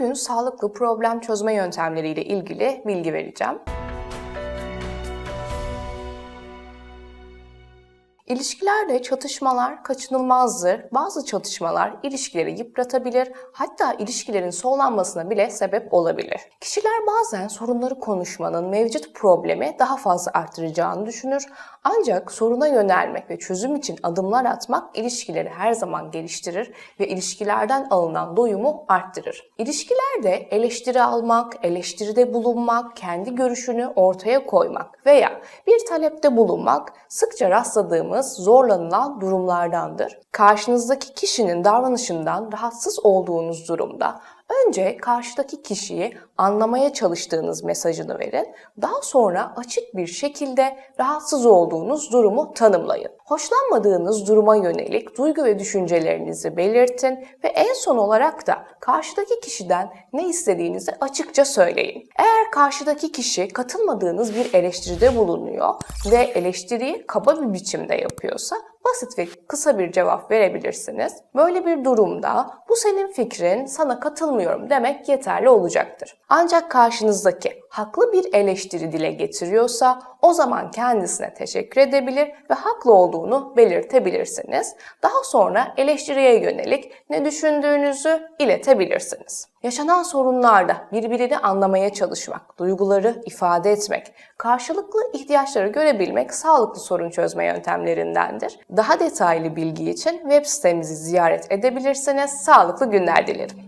Bugün sağlıklı problem çözme yöntemleriyle ilgili bilgi vereceğim. İlişkilerde çatışmalar kaçınılmazdır. Bazı çatışmalar ilişkileri yıpratabilir, hatta ilişkilerin sonlanmasına bile sebep olabilir. Kişiler bazen sorunları konuşmanın mevcut problemi daha fazla arttıracağını düşünür. Ancak soruna yönelmek ve çözüm için adımlar atmak ilişkileri her zaman geliştirir ve ilişkilerden alınan doyumu arttırır. İlişkilerde eleştiri almak, eleştiride bulunmak, kendi görüşünü ortaya koymak veya bir talepte bulunmak sıkça rastladığımız zorlanılan durumlardandır. Karşınızdaki kişinin davranışından rahatsız olduğunuz durumda önce karşıdaki kişiyi anlamaya çalıştığınız mesajını verin. Daha sonra açık bir şekilde rahatsız olduğunuz durumu tanımlayın. Hoşlanmadığınız duruma yönelik duygu ve düşüncelerinizi belirtin ve en son olarak da karşıdaki kişiden ne istediğinizi açıkça söyleyin. Eğer karşıdaki kişi katılmadığınız bir eleştiride bulunuyor ve eleştiriyi kaba bir biçimde yapıyorsa basit ve kısa bir cevap verebilirsiniz. Böyle bir durumda bu senin fikrin, sana katılmıyorum demek yeterli olacaktır. Ancak karşınızdaki haklı bir eleştiri dile getiriyorsa o zaman kendisine teşekkür edebilir ve haklı olduğunu belirtebilirsiniz. Daha sonra eleştiriye yönelik ne düşündüğünüzü iletebilirsiniz. Yaşanan sorunlarda birbirini anlamaya çalışmak, duyguları ifade etmek, karşılıklı ihtiyaçları görebilmek sağlıklı sorun çözme yöntemlerindendir. Daha detaylı bilgi için web sitemizi ziyaret edebilirsiniz. Sağlıklı günler dilerim.